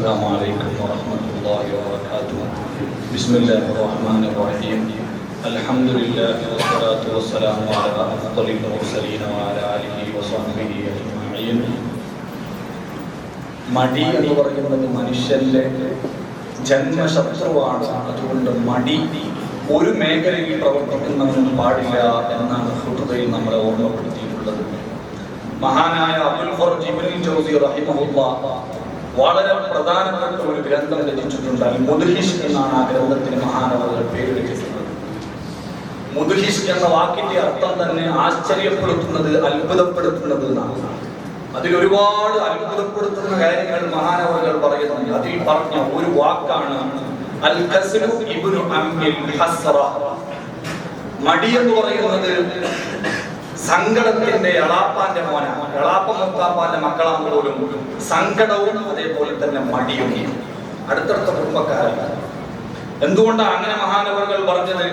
السلام عليكم ورحمة الله وبركاته بسم الله الرحمن الرحيم الحمد لله والصلاة والسلام على أفضل المرسلين وعلى آله وصحبه أجمعين മടി എന്ന് പറയുന്നത് മനുഷ്യന്റെ ജന്മശത്രുവാണ് അതുകൊണ്ട് മടി ഒരു മേഖലയിൽ പ്രവർത്തിക്കുന്നവനും പാടില്ല എന്നാണ് ഹുദയിൽ നമ്മളെ ഓർമ്മപ്പെടുത്തിയിട്ടുള്ളത് മഹാനായ അബുൽ ഫർജ് ഇബ്നുൽ ജൗസി റഹിമഹുല്ലാ വളരെ പ്രധാനപ്പെട്ട ഒരു ഗ്രന്ഥം രചിച്ചിട്ടുണ്ട്. അൽ മുദ്ഹിഷ് എന്നാണ് ആ ഗ്രന്ഥത്തിന് മഹാനവരുടെ പേര് രചിച്ചിട്ടുള്ളത്. മുദ്ഹിഷ് എന്ന വാക്കിന്റെ അർത്ഥം തന്നെ ആശ്ചര്യപ്പെടുത്തുന്നത് അത്ഭുതപ്പെടുത്തുന്നത് എന്നാണ്. അതിൽ ഒരുപാട് അത്ഭുതപ്പെടുത്തുന്ന കാര്യങ്ങൾ മഹാനവകൾ പറയുന്നുണ്ട്. അതിൽ പറഞ്ഞ ഒരു വാക്കാണ് അൽ ഇബ്നു മടി എന്ന് പറയുന്നത് സങ്കടത്തിന്റെ എളാപ്പാന്റെ മോന. എളാപ്പ മുത്താപ്പാന്റെ മക്കളാണ് പോലും സങ്കടവും അതേപോലെ തന്നെ മടിയും അടുത്തടുത്ത കുടുംബക്കാരാണ് എന്തുകൊണ്ടാണ് അങ്ങനെ മഹാനവറുകൾ പറഞ്ഞത്?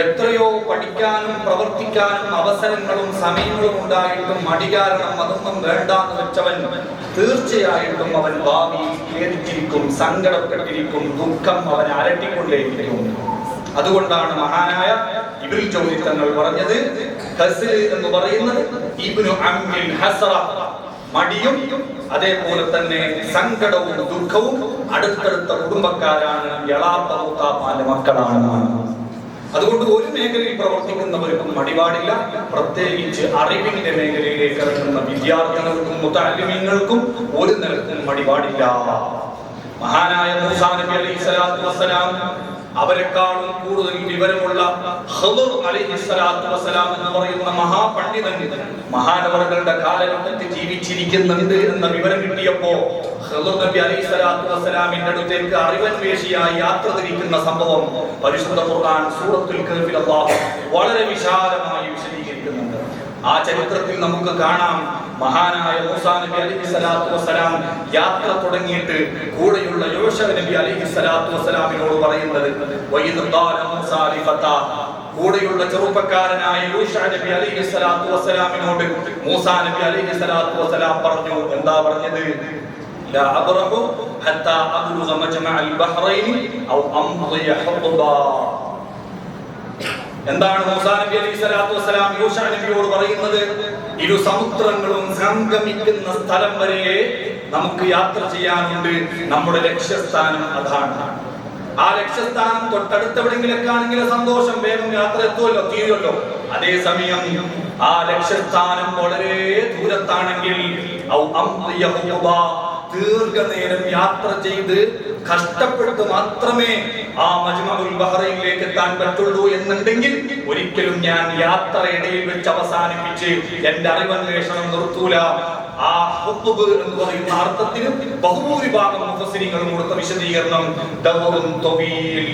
എത്രയോ പഠിക്കാനും പ്രവർത്തിക്കാനും അവസരങ്ങളും സമയങ്ങളും ഉണ്ടായിട്ടും മടി കാരണം അതൊന്നും വേണ്ടാന്ന് വെച്ചവൻ തീർച്ചയായിട്ടും അവൻ ഭാവി ഖേദിച്ചിരിക്കും സങ്കടപ്പെട്ടിരിക്കും ദുഃഖം അവൻ അരട്ടിക്കൊണ്ടേയിരിക്കും അതുകൊണ്ടാണ് മഹാനായ ഇബിൽ ജോലി തങ്ങൾ പറഞ്ഞത് എന്ന് പറയുന്നത് ഇബ്നു ഹസറ. മടിയും അതേപോലെ തന്നെ സങ്കടവും ദുഃഖവും അടുത്തടുത്ത കുടുംബക്കാരാണ്. എളാപ്പ മുത്താപ്പാന്റെ മക്കളാണ്. അതുകൊണ്ട് ഒരു മേഖലയിൽ പ്രവർത്തിക്കുന്നവർക്കും മടിപാടില്ല. പ്രത്യേകിച്ച് അറിവിന്റെ മേഖലയിലേക്ക് ഇറങ്ങുന്ന വിദ്യാർത്ഥികൾക്കും മുത്താലിമീങ്ങൾക്കും ഒരു നിലക്കും മടിപാടില്ല. മഹാനായ മൂസാ നബി അലൈഹി സ്വലാത്തു വസ്സലാം അവരെക്കാളും കൂടുതൽ വിവരമുള്ള ഹദുർ അലൈഹി സ്വലാത്തു വസ്സലാം എന്ന് പറയുന്ന മഹാപണ്ഡിതൻ മഹാനവറുകളുടെ കാലഘട്ടത്തിൽ ജീവിച്ചിരിക്കുന്നുണ്ട് എന്ന വിവരം കിട്ടിയപ്പോ ഹദുർ നബി അലൈഹി സ്വലാത്തു വസ്സലാമിന്റെ അടുത്തേക്ക് അറിവന്വേഷിയായി യാത്ര തിരിക്കുന്ന സംഭവം പരിശുദ്ധ ഖുർആൻ സൂറത്തുൽ കഹ്ഫിൽ അല്ലാഹു വളരെ വിശാലമായി വിശദീകരിക്കുന്നുണ്ട്. ആ ചരിത്രത്തിൽ നമുക്ക് കാണാം മഹാനായ മൂസാ നബി അലൈഹി സ്വലാത്തു വസ്സലാം യാത്ര തുടങ്ങിയിട്ട് കൂടെയുള്ള യോശവ നബി അലൈഹി സ്വലാത്തു വസ്സലാമിനോട് പറയുന്നത് വൈദ് ഖാല മൂസാ ലിഫതാ കൂടെയുള്ള ചെറുപ്പക്കാരനായ യൂഷ നബി അലൈഹി സ്വലാത്തു വസ്സലാമിനോട് മൂസാ നബി അലൈഹി സ്വലാത്തു വസ്സലാം പറഞ്ഞു എന്താ പറഞ്ഞത് لا أبرح حتى أبلغ مجمع البحرين أو أمضي حقبا എന്താണ് മൂസാ നബിയോട് പറയുന്നത്? ഇരു സമുദ്രങ്ങളും സംഗമിക്കുന്ന സ്ഥലം വരെ നമുക്ക് യാത്ര ചെയ്യാനുണ്ട്. നമ്മുടെ ലക്ഷ്യസ്ഥാനം അതാണ്. ആ ലക്ഷ്യസ്ഥാനം തൊട്ടടുത്തെവിടെങ്കിലൊക്കെ ആണെങ്കിൽ സന്തോഷം വേഗം യാത്ര എത്തുമല്ലോ തീരുമല്ലോ. അതേസമയം ആ ലക്ഷ്യസ്ഥാനം വളരെ ദൂരത്താണെങ്കിൽ ഔ ദീർഘനേരം യാത്ര ചെയ്ത് കഷ്ടപ്പെട്ട് മാത്രമേ ആ മജ്മഉൽ ബഹ്റൈനിലേക്ക് എത്താൻ പറ്റുള്ളൂ എന്നുണ്ടെങ്കിൽ ഒരിക്കലും ഞാൻ യാത്ര ഇടയിൽ വെച്ച് അവസാനിപ്പിച്ച് എന്റെ അറിവന്വേഷണം നിർത്തൂല. ആ ഹുബ്ബ് എന്ന് പറയുന്ന അർത്ഥത്തിന് ബഹുഭൂരിഭാഗം മുഫസ്സിരികളും കൊടുത്ത വിശദീകരണം ദൗറുൻ ത്വബീൽ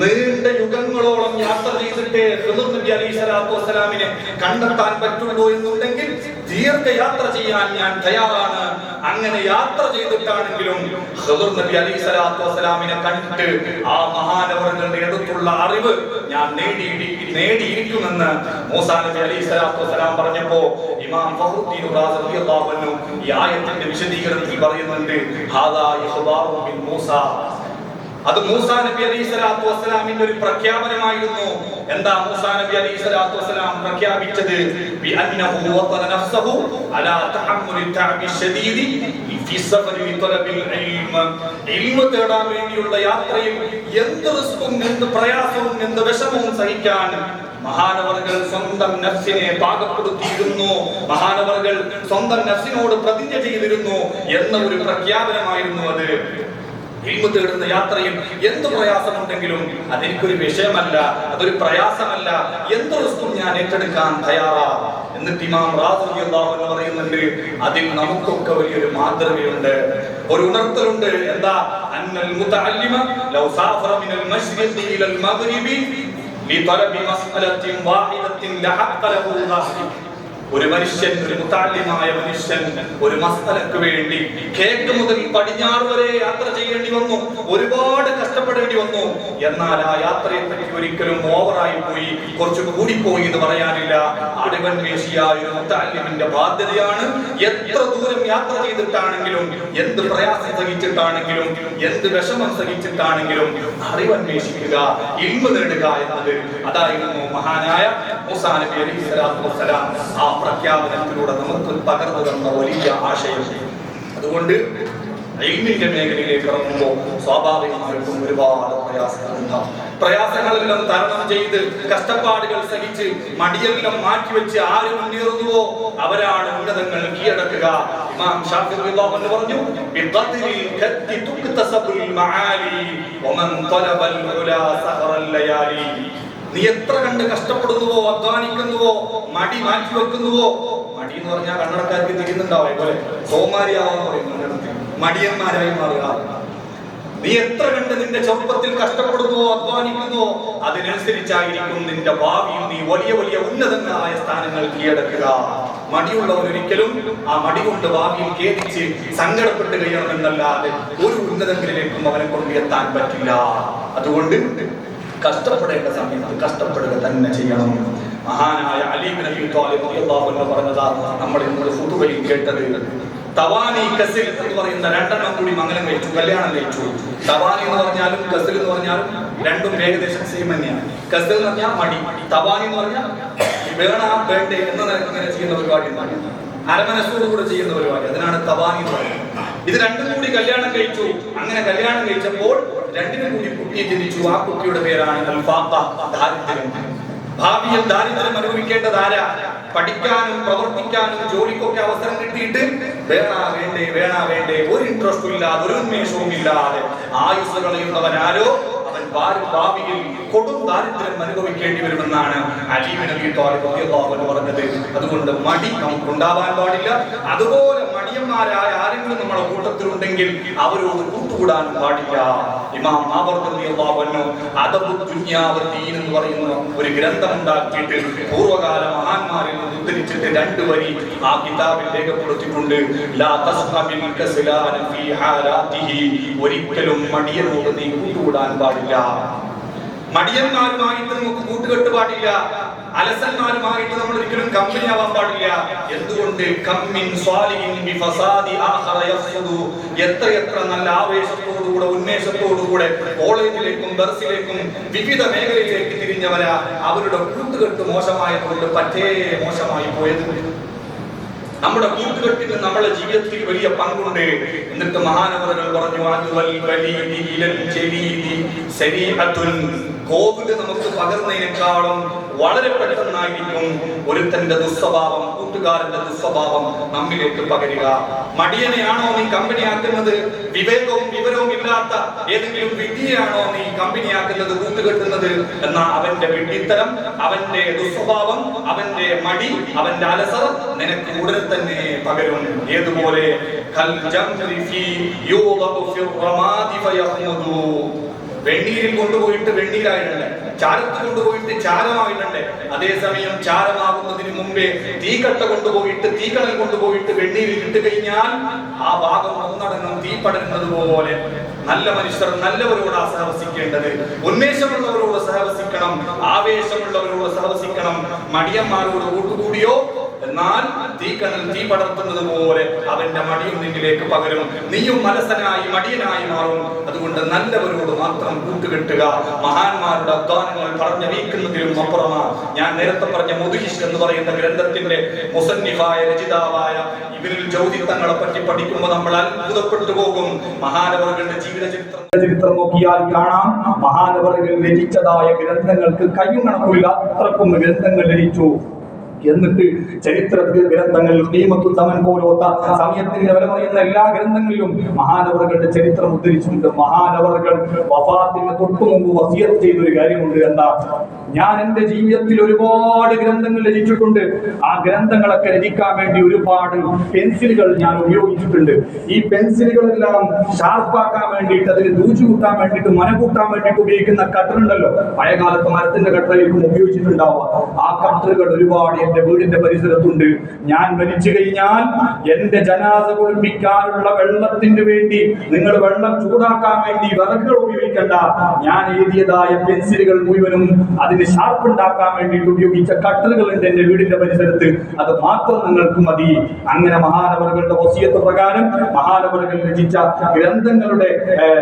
നീണ്ട യുഗങ്ങളോളം യാത്ര ചെയ്തിട്ട് ഖിദർ നബി അലൈഹി സ്വലാത്തു വസ്സലാമിനെ കണ്ടെത്താൻ പറ്റുള്ളൂ എന്നുണ്ടെങ്കിൽ ദീർഘയാത്ര ചെയ്യാൻ ഞാൻ തയ്യാറാണ്. അങ്ങനെ യാത്ര ചെയ്തിട്ടാണെങ്കിലും ഹദർ നബി അലി സ്വലാത്തു വസ്സലാമിനെ കണ്ടിട്ട് ആ മഹാനവറുകളുടെ അടുത്തുള്ള അറിവ് ഞാൻ നേടി നേടിയിരിക്കുമെന്ന് മൂസാ നബി അലി സ്വലാത്തു വസ്സലാം പറഞ്ഞപ്പോ ഇമാം ഫഹുദ്ദീൻ ഈ ആയത്തിന്റെ വിശദീകരണത്തിൽ പറയുന്നുണ്ട് ഹാദാ ഇഖ്ബാറു മിൻ മൂസ അത് മൂസാ നബി അലൈഹി സ്വലാത്തു വസ്സലാമിന്റെ ഒരു പ്രഖ്യാപനമായിരുന്നു. എന്താ മൂസാ നബി അലൈഹി സ്വലാത്തു വസ്സലാം പ്രഖ്യാപിച്ചത്? ബി അന്നഹു വതന നഫ്സഹു അലാ തഹമ്മുലി തഅബി ശദീദി ഫി സഫരി ലിതലബിൽ ഇൽമ. ഇൽമ തേടാൻ വേണ്ടിയുള്ള യാത്രയിൽ എന്ത് റിസ്കും എന്ത് പ്രയാസവും എന്ത് വിഷമവും സഹിക്കാൻ മഹാനവർകൾ സ്വന്തം നഫ്സിനെ പാകപ്പെടുത്തിയിരുന്നു. മഹാനവർകൾ സ്വന്തം നഫ്സിനോട് പ്രതിജ്ഞ ചെയ്തിരുന്നു എന്ന ഒരു പ്രഖ്യാപനമായിരുന്നു അത്. ഇൽമു തേടുന്ന യാത്രയും എന്ത് പ്രയാസമുണ്ടെങ്കിലും അതെനിക്കൊരു വിഷയമല്ല അതൊരു പ്രയാസമല്ല. എന്ത് റിസ്ക്കും ഞാൻ ഏറ്റെടുക്കാൻ തയ്യാറാ? എന്നിട്ട് ഇമാം റാസി എന്ന് പറയുന്നുണ്ട് അതിൽ നമുക്കൊക്കെ വലിയൊരു മാതൃകയുണ്ട്. ഒരു ഉണർത്തലുണ്ട്. എന്താ? അന്നൽ മുതഅല്ലിമ ലൗ മിനൽ ഇലൽ മസ്അലത്തിൻ വാഹിദത്തിൻ ലഹഖ ഒരു മനുഷ്യൻ ഒരു മുത്താല്യമായ മനുഷ്യൻ ഒരു മസ്തലക്ക് വേണ്ടി കേക്ക് മുതൽ പടിഞ്ഞാറ് വരെ യാത്ര ചെയ്യേണ്ടി വന്നു. ഒരുപാട് കഷ്ടപ്പെടേണ്ടി വന്നു. എന്നാൽ ആ യാത്രയെ പറ്റി ഒരിക്കലും ഓവറായി പോയി കുറച്ച് കൂടിപ്പോയി എന്ന് പറയാനില്ല. അറിവന്വേഷിയായ ഒരു മുത്താല്യമിന്റെ ബാധ്യതയാണ് എത്ര ദൂരം യാത്ര ചെയ്തിട്ടാണെങ്കിലും എന്ത് പ്രയാസം സഹിച്ചിട്ടാണെങ്കിലും എന്ത് വിഷമം സഹിച്ചിട്ടാണെങ്കിലും അറിവന്വേഷിക്കുക ഇൽമ നേടുക എന്നത് അതായിരുന്നു മഹാനായ ആ പ്രഖ്യാപനത്തിലൂടെ നമുക്ക് പകർന്നു തന്ന വലിയ ആശയം. അതുകൊണ്ട് ഇൽമിന്റെ മേഖലയിലേക്ക് ഇറങ്ങുമ്പോൾ സ്വാഭാവികമായിട്ടും ഒരുപാട് പ്രയാസങ്ങൾ ഉണ്ടാവും. പ്രയാസങ്ങളെല്ലാം തരണം ചെയ്ത് കഷ്ടപ്പാടുകൾ സഹിച്ച് മടിയെല്ലാം മാറ്റിവെച്ച് ആര് മുന്നേറുന്നുവോ അവരാണ് ഉന്നതങ്ങൾ കീഴടക്കുക. ഇമാം പറഞ്ഞു തുക്തസബുൽ വമൻ തലബൽ ഉലാ നീ എത്ര കണ്ട് കഷ്ടപ്പെടുന്നുവോ അധ്വാനിക്കുന്നുവോ മടി മാറ്റി വെക്കുന്നുവോ? മടി എന്ന് പറഞ്ഞാൽ കണ്ണടക്കാർക്ക് തിരിയുന്നുണ്ടാവും പോലെ സോമാരിയാവാന്ന് പറയുന്നു മടിയന്മാരായി മാറുക. നീ എത്ര കണ്ട് നിന്റെ ചെറുപ്പത്തിൽ കഷ്ടപ്പെടുന്നുവോ അധ്വാനിക്കുന്നുവോ അതിനനുസരിച്ചായിരിക്കും നിന്റെ ഭാവിയും നീ വലിയ വലിയ ഉന്നതങ്ങളായ സ്ഥാനങ്ങൾ കീഴടക്കുക. മടിയുള്ളവർ ഒരിക്കലും ആ മടി കൊണ്ട് ഭാവിയിൽ ഖേദിച്ച് സങ്കടപ്പെട്ട് കഴിയണമെന്നല്ലാതെ ഒരു ഉന്നതങ്ങളിലേക്കും അവനെ കൊണ്ട് എത്താൻ പറ്റില്ല. അതുകൊണ്ട് കഷ്ടപ്പെടേണ്ട സമയത്ത് കഷ്ടപ്പെടുക തന്നെ ചെയ്യണം. മഹാനായ അലീബ് നബി ത്വാലിബ് റളിയല്ലാഹു പറഞ്ഞതാ നമ്മൾ ഇന്നലെ ഫുതുബയിൽ കേട്ടത്. തവാനി കസിൽ എന്ന് പറയുന്ന രണ്ടെണ്ണം കൂടി മംഗലം കഴിച്ചു കല്യാണം കഴിച്ചു. തവാനി എന്ന് പറഞ്ഞാലും കസിൽ എന്ന് പറഞ്ഞാലും രണ്ടും ഏകദേശം സെയിം തന്നെയാണ്. കസിൽ എന്ന് പറഞ്ഞാൽ മടി. തവാനി എന്ന് പറഞ്ഞാൽ വേണ വേണ്ട എന്ന നിലയ്ക്ക് ഇങ്ങനെ ചെയ്യുന്ന പരിപാടി എന്താണ് അരമനസ്സോട് കൂടെ ചെയ്യുന്ന പരിപാടി. അതിനാണ് തവാനി എന്ന് പറയുന്നത്. ഇത് രണ്ടും കൂടി കല്യാണം കഴിച്ചു. അങ്ങനെ കല്യാണം കഴിച്ചപ്പോൾ രണ്ടിനും കൂടി കുട്ടിയെ ജനിച്ചു. ആ കുട്ടിയുടെ പേരാണ് ദാരിദ്ര്യം. ഭാവിയിൽ ദാരിദ്ര്യം അനുഭവിക്കേണ്ടത് ആരാ? പഠിക്കാനും പ്രവർത്തിക്കാനും ജോലിക്കൊക്കെ അവസരം കിട്ടിയിട്ട് വേണ വേണ്ടേ വേണ വേണ്ടേ ഒരു ഇൻട്രസ്റ്റും ഇല്ലാതെ ഒരു ഉന്മേഷവും ഇല്ലാതെ ആയുസ് ഭാര- ഭാവിയിൽ കൊടും ദാരിദ്ര്യം അനുഭവിക്കേണ്ടി വരുമെന്നാണ് പറഞ്ഞത്. അതുകൊണ്ട് മടി നമുക്ക് ഉണ്ടാവാൻ പാടില്ല. അതുപോലെ മടിയന്മാരായ ആരെങ്കിലും നമ്മുടെ കൂട്ടത്തിലുണ്ടെങ്കിൽ അവരോട് കൂട്ടുകൂടാൻ പാടില്ല. ഇമാം എന്ന് പറയുന്ന ഒരു ഗ്രന്ഥം ഉണ്ടാക്കിയിട്ട് പൂർവകാല മഹാന്മാരിൽ നിന്ന് ഉദ്ധരിച്ചിട്ട് രണ്ട് വരി ആ കിതാബിൽ രേഖപ്പെടുത്തിയിട്ടുണ്ട്. ഒരിക്കലും മടിയനോട് നീ കൂട്ടുകൂടാൻ പാടില്ല. മടിയന്മാരുമായിട്ട് നമുക്ക് കൂട്ടുകെട്ട് പാടില്ല അലസന്മാരുമായിട്ട് നമ്മൾ ഒരിക്കലും കമ്പനി ആവാൻ പാടില്ല. എന്തുകൊണ്ട്? കമ്മിൻ സ്വാലിഹിൻ ഫസാദി ആഖറ എത്ര എത്ര നല്ല ആവേശത്തോടുകൂടെ ഉന്മേഷത്തോടുകൂടെ കോളേജിലേക്കും ബർസിലേക്കും വിവിധ മേഖലയിലേക്ക് തിരിഞ്ഞവരാ. അവരുടെ കൂട്ടുകെട്ട് മോശമായതുകൊണ്ട് പറ്റേ മോശമായി പോയത് നമ്മുടെ കൂട്ടുകെട്ടിന് നമ്മുടെ ജീവിതത്തിൽ വലിയ പങ്കുണ്ട്. എന്നിട്ട് മഹാനവറുകൾ പറഞ്ഞു കോവിഡ് നമുക്ക് പകർന്നതിനേക്കാളും വളരെ പെട്ടെന്നായിരിക്കും ഒരുത്തന്റെ ദുസ്വഭാവം കൂട്ടുകാരന്റെ ദുസ്വഭാവം നമ്മിലേക്ക് പകരുക. മടിയനെയാണോ നീ കമ്പനിയാക്കുന്നത്? വിവേകവും വിവരവും ഇല്ലാത്ത ഏതെങ്കിലും വിദ്യയാണോ നീ കമ്പനിയാക്കുന്നത് കൂട്ടുകെട്ടുന്നത്? എന്ന അവന്റെ വിഡ്ഢിത്തരം അവന്റെ ദുസ്വഭാവം അവന്റെ മടി അവന്റെ അലസർ നിനക്ക് ഉടനെ തന്നെ പകരും. ഏതുപോലെ? കൽ റമാദി വെണ്ണീരിൽ കൊണ്ടുപോയിട്ട് വെണ്ണീരായിട്ടുണ്ട് ചാരത്ത് കൊണ്ടുപോയിട്ട് ചാരമായിട്ടുണ്ട് അതേസമയം ചാരമാകുന്നതിന് മുമ്പേ തീക്കട്ട കൊണ്ടുപോയിട്ട് തീക്കണൽ കൊണ്ടുപോയിട്ട് വെണ്ണീരിൽ ഇട്ട് കഴിഞ്ഞാൽ ആ ഭാഗം ഒന്നടങ്കം തീ പടരുന്നത് പോലെ. നല്ല മനുഷ്യർ നല്ലവരോടാ സഹവസിക്കേണ്ടത്. ഉന്മേഷമുള്ളവരോട് സഹവസിക്കണം ആവേശമുള്ളവരോട് സഹവസിക്കണം. മടിയന്മാരോട് കൂട്ടുകൂടിയോ എന്നാൽ തീക്കണൽ തീ പടർത്തുന്നത് പോലെ അവന്റെ മടിയും നിന്നിലേക്ക് പകരും. നീയും മനസ്സനായി മടിയനായി മാറും. അതുകൊണ്ട് നല്ലവരോട് മാത്രം കൂട്ടുകെട്ടുക. മഹാന്മാരുടെ അധ്വാനങ്ങൾ പറഞ്ഞറിയിക്കുന്നതിലും അപ്പുറമാണ്. ഞാൻ നേരത്തെ പറഞ്ഞ മുതുഹിഷ് എന്ന് പറയുന്ന ഗ്രന്ഥത്തിന്റെ മുസന്നിഫായ രചിതാവായ ഇവരിൽ ജ്യോതിത്തങ്ങളെ പറ്റി പഠിക്കുമ്പോൾ നമ്മൾ അത്ഭുതപ്പെട്ടു പോകും. മഹാനവറുകളുടെ ജീവിത ചരിത്രം ചരിത്രം നോക്കിയാൽ കാണാം. മഹാനവറുകൾ രചിച്ചതായ ഗ്രന്ഥങ്ങൾക്ക് കയ്യും കണക്കില്ല അത്രക്കും ഗ്രന്ഥങ്ങൾ രചിച്ചു എന്നിട്ട് ചരിത്ര ഗ്രന്ഥങ്ങൾ ഖീമത്തു തമൻ പോലോത്ത സമയത്തിന്റെ വില പറയുന്ന എല്ലാ ഗ്രന്ഥങ്ങളിലും മഹാനവറുകളുടെ ചരിത്രം ഉദ്ധരിച്ചിട്ടുണ്ട്. മഹാനവറുകൾ വഫാത്തിന് തൊട്ടു മുമ്പ് വസിയത്ത് ചെയ്തൊരു കാര്യമുണ്ട്. എന്താ? ഞാൻ എന്റെ ജീവിതത്തിൽ ഒരുപാട് ഗ്രന്ഥങ്ങൾ രചിച്ചിട്ടുണ്ട്. ആ ഗ്രന്ഥങ്ങളൊക്കെ രചിക്കാൻ വേണ്ടി ഒരുപാട് പെൻസിലുകൾ ഞാൻ ഉപയോഗിച്ചിട്ടുണ്ട്. ഈ പെൻസിലുകളെല്ലാം ഷാർപ്പാക്കാൻ വേണ്ടിയിട്ട് അതിന് ദൂച്ചു കൂട്ടാൻ വേണ്ടിയിട്ട് മന കൂട്ടാൻ വേണ്ടിയിട്ട് ഉപയോഗിക്കുന്ന കട്ടറുണ്ടല്ലോ. പഴയ പഴയകാലത്ത് മരത്തിന്റെ കട്ടറായിരിക്കും ഉപയോഗിച്ചിട്ടുണ്ടാവുക. ആ കട്ടറുകൾ ഒരുപാട് എന്റെ വീടിന്റെ പരിസരത്തുണ്ട്. ഞാൻ മരിച്ചു കഴിഞ്ഞാൽ എന്റെ ജനാസ കുളിപ്പിക്കാനുള്ള വെള്ളത്തിന് വേണ്ടി നിങ്ങൾ വെള്ളം ചൂടാക്കാൻ വേണ്ടി വിറകുകൾ ഉപയോഗിക്കേണ്ട. ഞാൻ എഴുതിയതായ പെൻസിലുകൾ മുഴുവനും അതിന് ഷാർപ്പ് ഉണ്ടാക്കാൻ വേണ്ടിയിട്ട് ഉപയോഗിച്ച കട്ടറുകൾ ഉണ്ട് എന്റെ വീടിന്റെ പരിസരത്ത്. അത് മാത്രം നിങ്ങൾക്ക് മതി. അങ്ങനെ മഹാനവറുകളുടെ വസിയത്ത് പ്രകാരം മഹാനവറുകൾ രചിച്ച ഗ്രന്ഥങ്ങളുടെ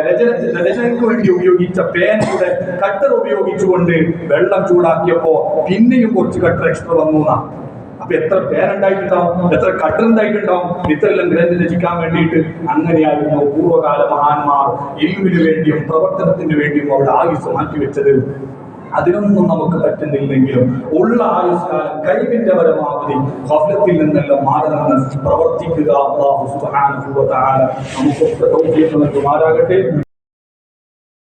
രചന രചനയ്ക്ക് വേണ്ടി ഉപയോഗിച്ച പേനയുടെ കട്ടർ ഉപയോഗിച്ചുകൊണ്ട് വെള്ളം ചൂടാക്കിയപ്പോ പിന്നെയും കുറച്ച് കട്ടർ എക്സ്ട്രാ വന്നു. അപ്പൊ എത്ര പേരുണ്ടായിട്ടുണ്ടാവും? എത്ര കട്ടുണ്ടായിട്ടുണ്ടാവും ഇത്രയെല്ലാം ഗ്രന്ഥം രചിക്കാൻ വേണ്ടിയിട്ട് അങ്ങനെയായിരുന്നു പൂർവകാല മഹാന്മാർ ഇൽമിനു വേണ്ടിയും പ്രവർത്തനത്തിന് വേണ്ടിയും അവിടെ ആയുസ് മാറ്റിവെച്ചത്. അതിനൊന്നും നമുക്ക് പറ്റുന്നില്ലെങ്കിലും ഉള്ള ആയുഷ്കാലം കഴിവിന്റെ പരമാവധി ഭവനത്തിൽ നിന്നെല്ലാം മാറി നിന്ന് പ്രവർത്തിക്കുക. അള്ളാഹു തആല നമുക്കൊക്കെ തൗഫീഖ് നൽകുമാറാകട്ടെ.